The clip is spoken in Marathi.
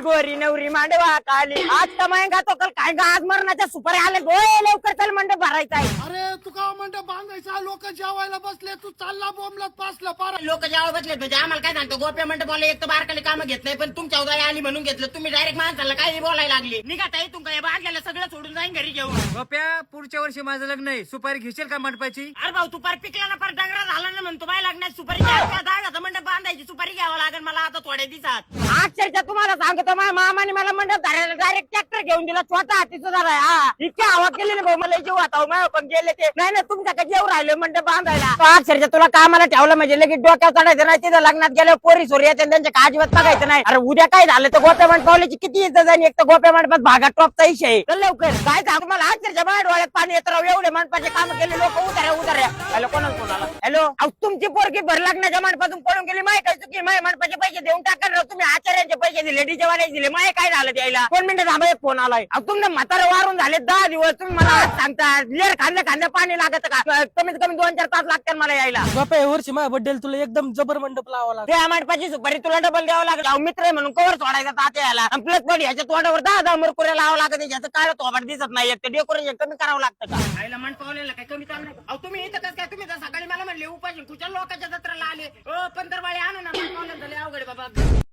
गोरी नवरी मांडवा काली. आज कमायंगा तो कल काय आज मरणाच्या सुपारी आले गोळे लवकर. मंडप भरायचा आहे. अरे तू का म्हणतो बांधायचा? लोक जेवायला बसले तू चालला बोंबलत पासला पार. लोक जेव्हा बसले म्हणजे आम्हाला काय सांगतो? गोप्या मंडपाला एक तर बारकाली कामं घेत नाही पण तुमच्या उदय आली म्हणून घेतलं. तुम्ही डायरेक्ट माणसाला काही बोलायला लागले. निघा ताई तुमका या बांधलेलं सगळं सोडून जाईन घरी घेऊन गोप्या पुढच्या वर्षी माझं लग्न आहे. सुपारी घेशील का मंडपाची? अरे भाऊ तू पार पिकला ना पार डंगरा झाला ना म्हणतो. बाय लागण्यात सुपारी दहा मंडप बांधायची सुपारी घ्यावं लागेल मला आता थोड्या दिवसात. अक्षरशः तुम्हाला सांगतो माझ्या मामाने मला मंडप धरायला डायरेक्ट ट्रॅक्टर घेऊन दिला. स्वतः हातीचं झाला हा इतकी हवा केली ना भाऊ मला जीव आता माझ्या पण गेले ते. नाही ना तुमच्या का जेव राहिले मंडप बांधायला? तो अक्षरशः तुला कामाला ठेवलं म्हणजे लगेच डोक्यावर चढायचं नाही तिथं लग्नात गेल्यावर पोरी सोरी येते त्यांच्या का अजिबात बघायचं नाही. अरे उद्या काय झालं? तर गोप्या मंडपावल्याची किती इज्जत आणि एक तर गोप्या मंडपात भागात टॉपचा इशे आहे. चल लवकर. काय सांगू मला अक्षरशः माझ्या डोळ्यात पाणी येत राव. एवढे मंडपाचे काम केले लोक उतार्या उतार्या हॅलो कोणाला हॅलो? अहो, तुमची पोरगी भर लग्नाच्या मंडपातून पळून गेली. माहिती काय चुकी? माय मंडपाचे पैसे देऊन टाका राव. तुम्ही आचार्यांचे पैसे दिले डीजे वाल्याचे दिले. माय काय झालं द्यायला दोन मिनिटं थांबा एक फोन आलाय. अहो, तुमने म्हातारे वारून झाले दहा दिवस. तुम्ही मला आज सांगता लेर खांद्या खांद्या पाणी लागत का? कमीत कमी दोन चार तास लागतात मला यायला. बापा वर्षी माझ्या बड्डेल तुला एकदम जबर मंडप लावा लागला. त्या मंडपाची सुपारी तुला डबल द्यावं लागेल. अहो, मित्र आहे म्हणून कवर सोडायचा तात्या याला प्लस पण ह्याच्या तोंडावर दहा दहा मुरकुऱ्या लावावं लागत. ह्याचं काय थोबड दिसत नाही. एक डेकोरेशन कमी करावं लागतं का? आईला मन पावलेलं काय कमी अहो तुम्ही इथं कसं काय? तुम्ही तर सकाळी मला म्हणले उपाशी कुठल्या लोकांच्या जत्राला आले?